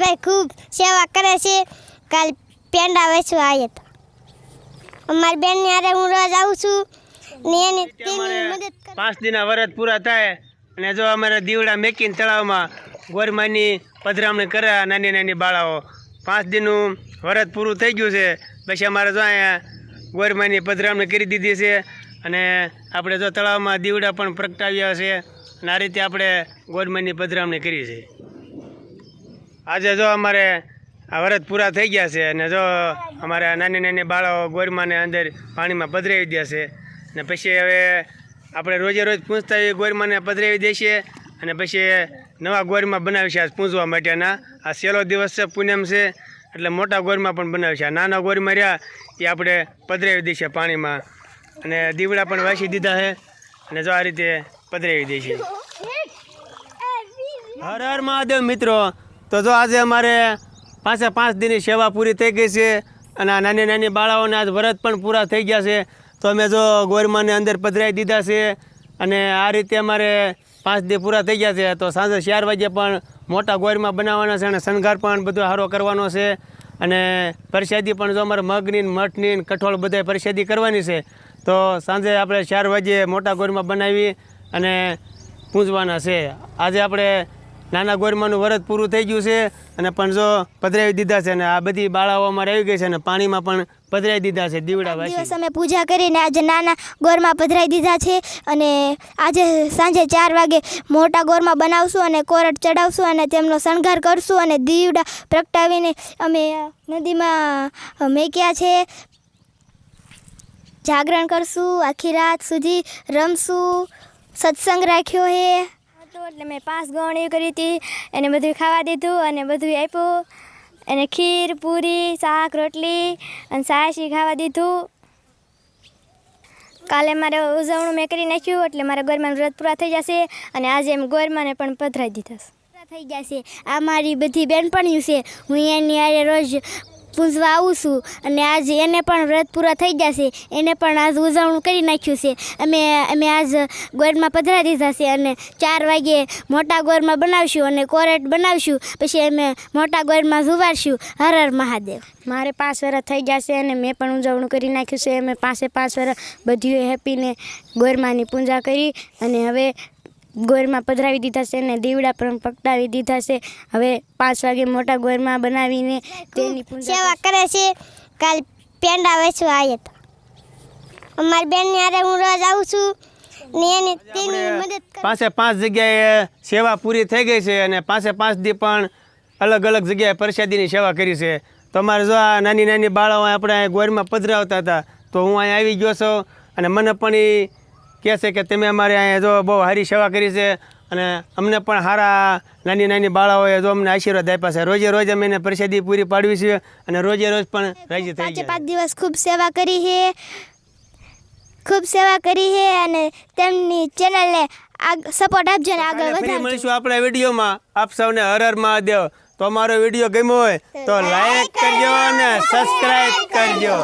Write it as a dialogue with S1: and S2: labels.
S1: ભાઈ ખૂબ સેવા કરે છે. કાલ પેંડા વેચવા આવ્યા હતા. અમારી બેનની હારે હું રોજ આવું છું ને એને તેની મદદ
S2: પાંચ દિના વરત પૂરા થાય અને જો અમારે દીવડા મેકીને તળાવમાં ગોરમાની પધરામણી કરે નાની નાની બાળાઓ. પાંચ દિનનું વરત પૂરું થઈ ગયું છે. પછી અમારે જો અહીંયા ગોરમાની પધરામણી કરી દીધી છે અને આપણે જો તળાવમાં દીવડા પણ પ્રગટાવ્યા છે અને આ રીતે આપણે ગોરમાની પધરામણી કરી છે. આજે જો અમારે આ વરત પૂરા થઈ ગયા છે અને જો અમારે નાની નાની બાળાઓ ગોરમાને અંદર પાણીમાં પધરાવી દે છે અને પછી હવે આપણે રોજે રોજ પૂંજતા એ ગોરમાને પધરાવી દેશે અને પછી નવા ગોરમાં બનાવી આજ પૂંજવા માટેના. આ છેલ્લો દિવસ છે પૂનમ છે એટલે મોટા ગોરમાં પણ બનાવી આ નાના ગોરમાં રહ્યા એ આપણે પધરાવી દઈશે પાણીમાં. અને દીવડા પણ વાસી દીધા છે અને જો આ રીતે પધરાવી દઈશું હર હર મહાદેવ મિત્રો. તો જો આજે અમારે પાસે પાંચ દિનની સેવા પૂરી થઈ ગઈ છે અને આ નાની નાની બાળાઓને આજ વ્રત પણ પૂરા થઈ ગયા છે, તો અમે જો ગોરમાને અંદર પધરાવી દીધા છે અને આ રીતે અમારે પાંચ દી પૂરા થઈ ગયા છે. તો સાંજે ચાર વાગે પણ મોટા ગોરમાં બનાવવાના છે અને શણગાર પણ બધો સારો કરવાનો છે. અને પરસાદી પણ જો અમારે મગની મઠની કઠોળ બધાય પરસાદી કરવાની છે. તો સાંજે આપણે ચાર વાગે મોટા ગોરમાં બનાવી અને પૂજવાના છે. આજે આપણે નાના ગોરમાનું વરત પૂરું થઈ ગયું છે અને પણ જો પધરાવી દીધા છે અને આ બધી બાળાઓ અમારે આવી ગઈ છે અને પાણીમાં પણ પધરાવી દીધા છે દીવડા
S1: દિવસ અમે પૂજા કરીને આજે નાના ગોરમાં પધરાઈ દીધા છે અને આજે સાંજે ચાર વાગે મોટા ગોરમાં બનાવશું અને કોરટ ચડાવશું અને તેમનો શણગાર કરશું અને દીવડા પ્રગટાવીને અમે નદીમાં મેક્યા છે. જાગરણ કરશું આખી રાત સુધી રમશું. સત્સંગ રાખ્યો હે એટલે મેં પાંચ ગવણી કરી હતી. એને બધું ખાવા દીધું અને બધું આપ્યું. એને ખીર, પૂરી, શાક, રોટલી અને સાયસી ખાવા દીધું. કાલે મારે ઉજવણું મેં કરી નાખ્યું એટલે મારા ગોરમાનું વ્રત પૂરા થઈ જશે અને આજે એમ ગોરમાને પણ પધરાઈ દીધા થઈ ગયા જશે આ મારી બધી બેનપણીઓ છે. હું એની આરે રોજ પૂજવા આવું છું. અને આજ એને પણ વ્રત પૂરા થઈ જશે એને પણ આજ ઉજવણું કરી નાખ્યું છે. અમે અમે આજ ગોરમાં પધરા દીધા છે અને ચાર વાગે મોટા ગોરમાં બનાવશું અને કોરેટ બનાવશું. પછી અમે મોટા ગોરમાં જુવારશું. હર હર મહાદેવ.
S3: મારે પાંચ વર્ષ થઈ જશે અને મેં પણ ઉજવણું કરી નાખ્યું છે. અમે પાસે પાંચ વર્ષ બધીએ હેપીને ગોરમાની પૂજા કરી અને હવે ગોરમાં પધરાવી દીધા છે અને દીવડા પણ પકડાવી દીધા છે. હવે પાંચ વાગે મોટા ગોરમાં બનાવીને તેની
S1: સેવા કરે છે. કાલ પેંડા વેચવા આવ્યા હતા. અમારી બેનની હારે હું રોજ આવું છું
S2: પાસે પાંચ જગ્યાએ સેવા પૂરી થઈ ગઈ છે અને પાસે પાંચ દી પણ અલગ અલગ જગ્યાએ પ્રસાદીની સેવા કરી છે. તો અમારે જો આ નાની નાની બાળાઓ આપણે ગોરમાં પધરાવતા હતા તો હું અહીંયા આવી ગયો છું અને મને પણ એ કહે છે કે તમે અમારે અહીંયા જો બહુ સારી સેવા કરી છે અને અમને પણ સારા નાની નાની બાળાઓએ જો અમને આશીર્વાદ આપ્યા છે. રોજે રોજ અમે એને પ્રસાદી પૂરી પાડવી છે અને રોજે રોજ પણ રાજી થઈ ગયા
S1: પાંચ દિવસ ખૂબ સેવા કરી છે. ખૂબ સેવા કરી છે અને તેમની ચેનલને સપોર્ટ આપજો ને આગળ
S2: વધારે
S1: વધારજો.
S2: મળીશું આપણા વિડીયોમાં. આપ સૌને હર હર મહાદેવ. તો અમારો વીડિયો ગમ્યો હોય તો લાઈક કરજો અને સબસ્ક્રાઈબ કરજો.